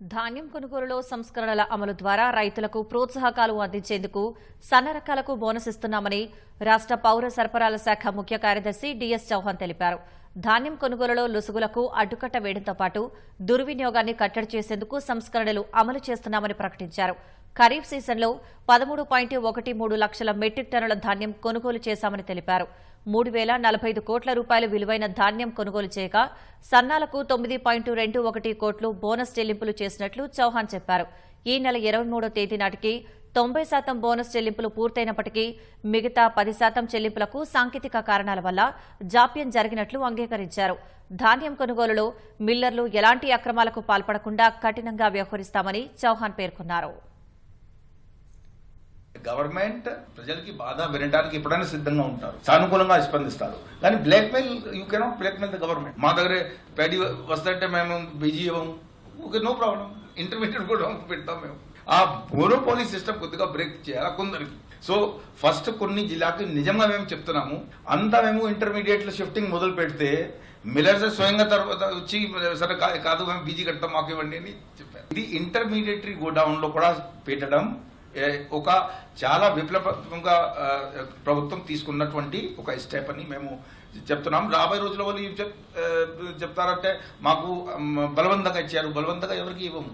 ధాన్యం కొనుగోలులో సంస్కరణల అమలు ద్వారా రైతులకు ప్రోత్సాహకాలు అందించేందుకు సన్న రకాలకు బోనస్ ఇస్తున్నామని రాష్ట్ర పౌర సరఫరాల శాఖ ముఖ్య కార్యదర్శి డిఎస్ చౌహాన్ తెలిపారు. ధాన్యం కొనుగోలులో లుసుగులకు అడ్డుకట్ట వేయడంతో పాటు దుర్వినియోగాన్ని కట్టడి చేసేందుకు సంస్కరణలు అమలు చేస్తున్నామని ప్రకటించారు. ఖరీఫ్ సీజన్లో పదమూడు పాయింట్ ఒకటి మూడు లక్షల మెట్రిక్ టన్నుల ధాన్యం కొనుగోలు చేశామని తెలిపారు. మూడు వేల నలభై ఐదు కోట్ల రూపాయల విలువైన ధాన్యం కొనుగోలు చేయగా సన్నాలకు తొమ్మిది పాయింట్ రెండు ఒకటి కోట్లు బోనస్ చెల్లింపులు చేసినట్లు చౌహాన్ చెప్పారు. ఈ నెల ఇరవై మూడో తేదీ నాటికి తొంభై శాతం బోనస్ చెల్లింపులు పూర్తయినప్పటికీ మిగతా పది శాతం చెల్లింపులకు సాంకేతిక కారణాల వల్ల జాప్యం జరిగినట్లు అంగీకరించారు. ధాన్యం కొనుగోలులో మిల్లర్లు ఎలాంటి అక్రమాలకు పాల్పడకుండా కఠినంగా వ్యవహరిస్తామని చౌహాన్ పేర్కొన్నారు. గవర్నమెంట్ ప్రజలకి బాధ వినడానికి ఎప్పుడైనా సిద్ధంగా ఉంటారు. సానుకూలంగా స్పందిస్తారు. కానీ blackmail you cannot blackmail the government మా దగ్గర పేడి వస్తుంటే మేము బిజీ ఇవ్వము ఓకే నో ప్రాబ్లం ఇంటర్మీడియట్ కూడా పెడతాం మేము. ఆ మోనోపోలీ సిస్టమ్ కొద్దిగా బ్రేక్ చేయాలి కొందరికి. సో ఫస్ట్ కొన్ని జిల్లాకి నిజంగా మేము చెప్తున్నాము. అంతా మేము ఇంటర్మీడియట్ షిఫ్టింగ్ మొదలు పెడితే మిల్లర్స్ స్వయంగా తర్వాత వచ్చి సరే కాదు మేము బీజీ కడతాం మాకు ఇవ్వండి అని చెప్పారు. ఇది ఇంటర్మీడియట్ గోడౌన్లో కూడా పెట్టడం ఒక చాలా విప్లవంగా ప్రభుత్వం తీసుకున్నటువంటి ఒక స్టెప్ అని మేము చెప్తున్నాం. రాబోయే రోజుల వాళ్ళు చెప్ చెప్తారంటే మాకు బలవంతంగా ఇచ్చారు. బలవంతంగా ఎవరికి ఇవ్వము.